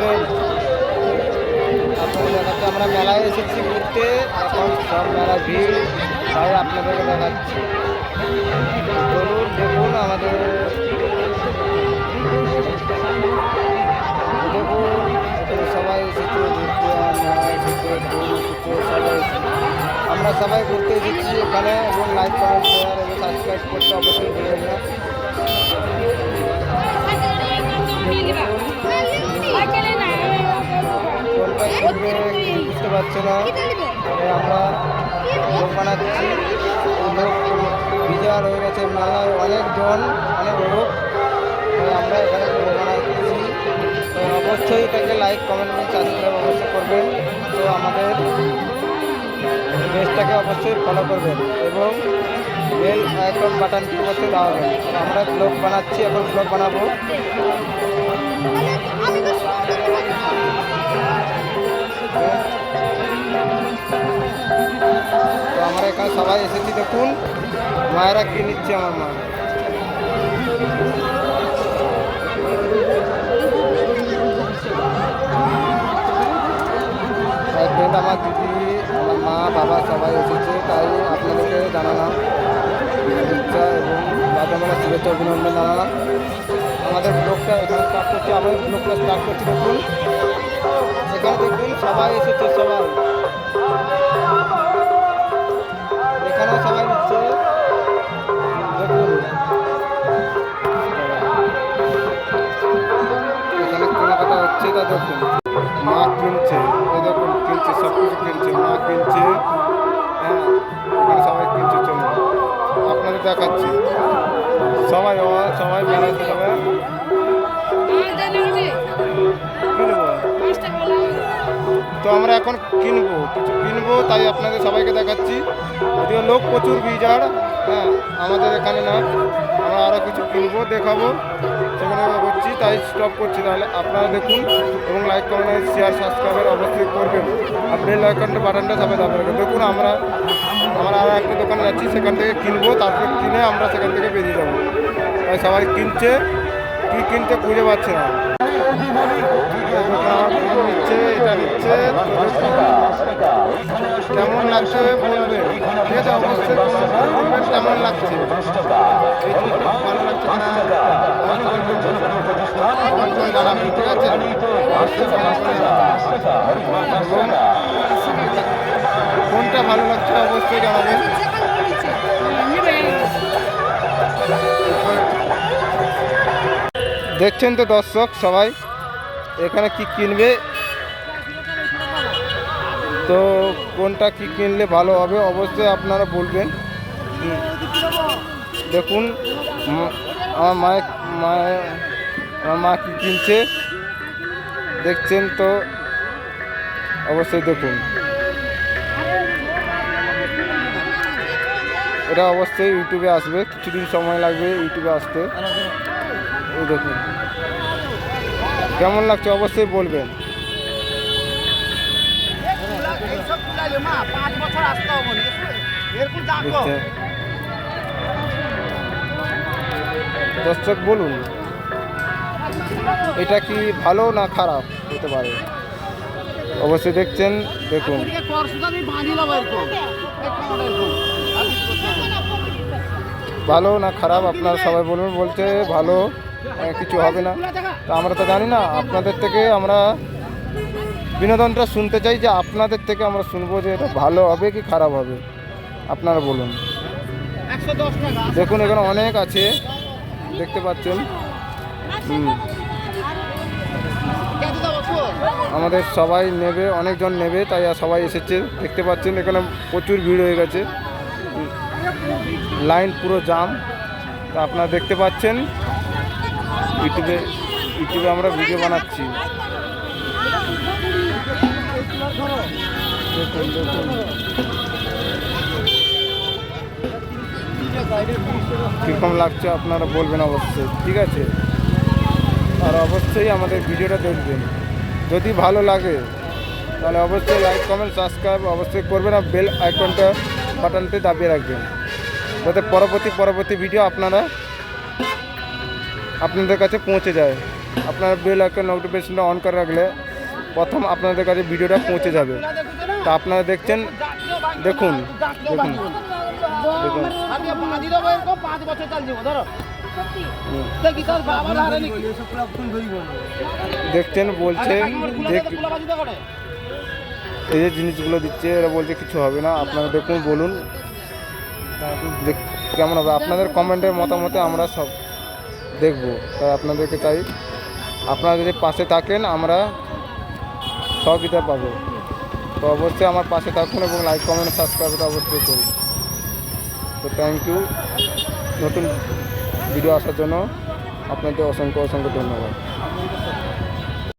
Friend আপনাদের দেখাচ্ছি আমরা মেলায় এসেছি ঘুরতে। এখন সব মেলা ভিড় তাই আপনাদেরকে দেখাচ্ছি। চলুন, দেখুন আমাদের। দেখুন এখানে সবাই এসেছে ঘুরতে সবাই আমরা সবাই ঘুরতে এসেছি এখানে এবং লাইক কমেন্ট শেয়ার এবং সাবস্ক্রাইব করতে অবশ্যই ভুলবেন না। পারছে না। আমরা লোক বানাচ্ছি। লোক বিজার হয়ে গেছে। মেলায় অনেকজন অনেক লোক। আমরা এখানে লোক বানাচ্ছি। তো অবশ্যই এটাকে লাইক কমেন্ট এবং সাবস্ক্রাইব অবশ্যই করবেন। তো আমাদের পেজটাকে অবশ্যই ফলো করবেন এবং বেল আইকন বাটনটি অবশ্যই দাবাবেন। তো আমরা ব্লগ বানাচ্ছি, এখন ব্লগ বানাবো। তো সবাই এসেছি দেখুন। মায়েরা কি নিচ্ছে আমার মা? তাই আমার দিদি, আমার মা, বাবা সবাই এসেছে, তাই আপনাদেরকে জানালাম। ইচ্ছা এবং বাদামেলা শুভেচ্ছা অভিনন্দন জানালাম। আমাদের ব্লগটা এখানে স্টার্ট করছি আমাদের ব্লগটা স্টার্ট করছি দেখুন। এখানে দেখুন সবাই এসেছে, সবাই। সবাই কেনাকাটা হচ্ছে, তা দেখুন। মা কিনছে দেখুন, কিনছে সব কিছু কিনছে, মা কিনছে হ্যাঁ সবাই কিনছে চলুন আপনাদের দেখাচ্ছি। সবাই সবাই মেলাতে যাবে তো আমরা এখন কিনবো, কিছু কিনবো, তাই আপনাদের সবাইকে দেখাচ্ছি। যদিও লোক প্রচুর বিজার হ্যাঁ আমাদের এখানে না, আমরা আরও কিছু কিনবো, দেখাবো, সেখানে করছি তাই স্টপ করছি। তাহলে আপনারা দেখুন এবং লাইক কমেন্ট শেয়ার সাবস্ক্রাইবার অবশ্যই করবেন। আর বেল আইকনটা বাটনটা সবাই দাবাবেন দেখুন আমরা আমরা আরও একটা দোকানে যাচ্ছি, সেখান থেকে কিনবো, তারপরে কিনে আমরা সেখান থেকে বেরিয়ে যাব। তাই সবাই কিনছে, কী কিনতে খুঁজে পাচ্ছে না। নিচ্ছে কেমন লাগছে বলবেন ঠিক আছে, অবশ্যই বলবেন কেমন লাগছে? ভালো লাগছে। কোনটা ভালো লাগছে অবশ্যই জানাবেন দেখছেন তো দর্শক সবাই, এখানে কি কিনবে? তো কোনটা কি কিনলে ভালো হবে অবশ্যই আপনারা বলবেন। দেখুন আমার মায়ের মায়ের আমার মা কি কিনছে, দেখছেন তো, অবশ্যই দেখুন। এটা অবশ্যই ইউটিউবে আসবে, কিছুদিন সময় লাগবে ইউটিউবে আসতে। দেখুন। কেমন লাগছে অবশ্যই বলবেন। দর্শক বলুন এটা কি ভালো না খারাপ হতে পারে? অবশ্যই দেখছেন দেখুন। ভালো না খারাপ? আপনারা সবাই বলুন বলছে ভালো কিছু হবে না। তা আমরা তো জানি না আপনাদের থেকে আমরা বিনোদনটা শুনতে চাই যে আপনাদের থেকে আমরা শুনব যে এটা ভালো হবে কি খারাপ হবে। আপনারা বলুন। দেখুন, এখানে অনেক আছে। দেখতে পাচ্ছেন। আমাদের সবাই নেবে, অনেকজন নেবে, তাই সবাই এসেছে। দেখতে পাচ্ছেন, এখানে প্রচুর ভিড় হয়ে গেছে। লাইন পুরো জাম। তা আপনারা দেখতে পাচ্ছেন, ইউটিউবে ইউটিউবে আমরা ভিডিও বানাচ্ছি। কীরকম লাগছে আপনারা বলবেন অবশ্যই, ঠিক আছে? আর অবশ্যই আমাদের ভিডিওটা দেখবেন। যদি ভালো লাগে, তাহলে অবশ্যই লাইক কমেন্ট সাবস্ক্রাইব অবশ্যই করবেন আর বেল আইকনটা বাটনটি দাবিয়ে রাখবেন। যাতে পরবর্তী পরবর্তী ভিডিও আপনারা, আপনাদের কাছে পৌঁছে যায়। আপনার বেল একটা নোটিফিকেশনটা অন করে রাখলে প্রথম আপনাদের কাছে ভিডিওটা পৌঁছে যাবে। তা আপনারা দেখছেন, দেখুন দেখুন। দেখছেন, বলছে এই যে জিনিসগুলো দিচ্ছে, এরা বলছে কিছু হবে না। আপনারা দেখুন, বলুন। কেমন হবে? আপনাদের কমেন্টের মতামতে আমরা সব দেখব। তাই আপনাদেরকে চাই আপনারা যদি পাশে থাকেন, আমরা সহযোগিতা পাবে। তো অবশ্যই আমার পাশে থাকুন এবং লাইক কমেন্ট সাবস্ক্রাইবটা অবশ্যই করুন। তো থ্যাংক ইউ নতুন ভিডিও আসার জন্য আপনাদের অসংখ্য অসংখ্য ধন্যবাদ।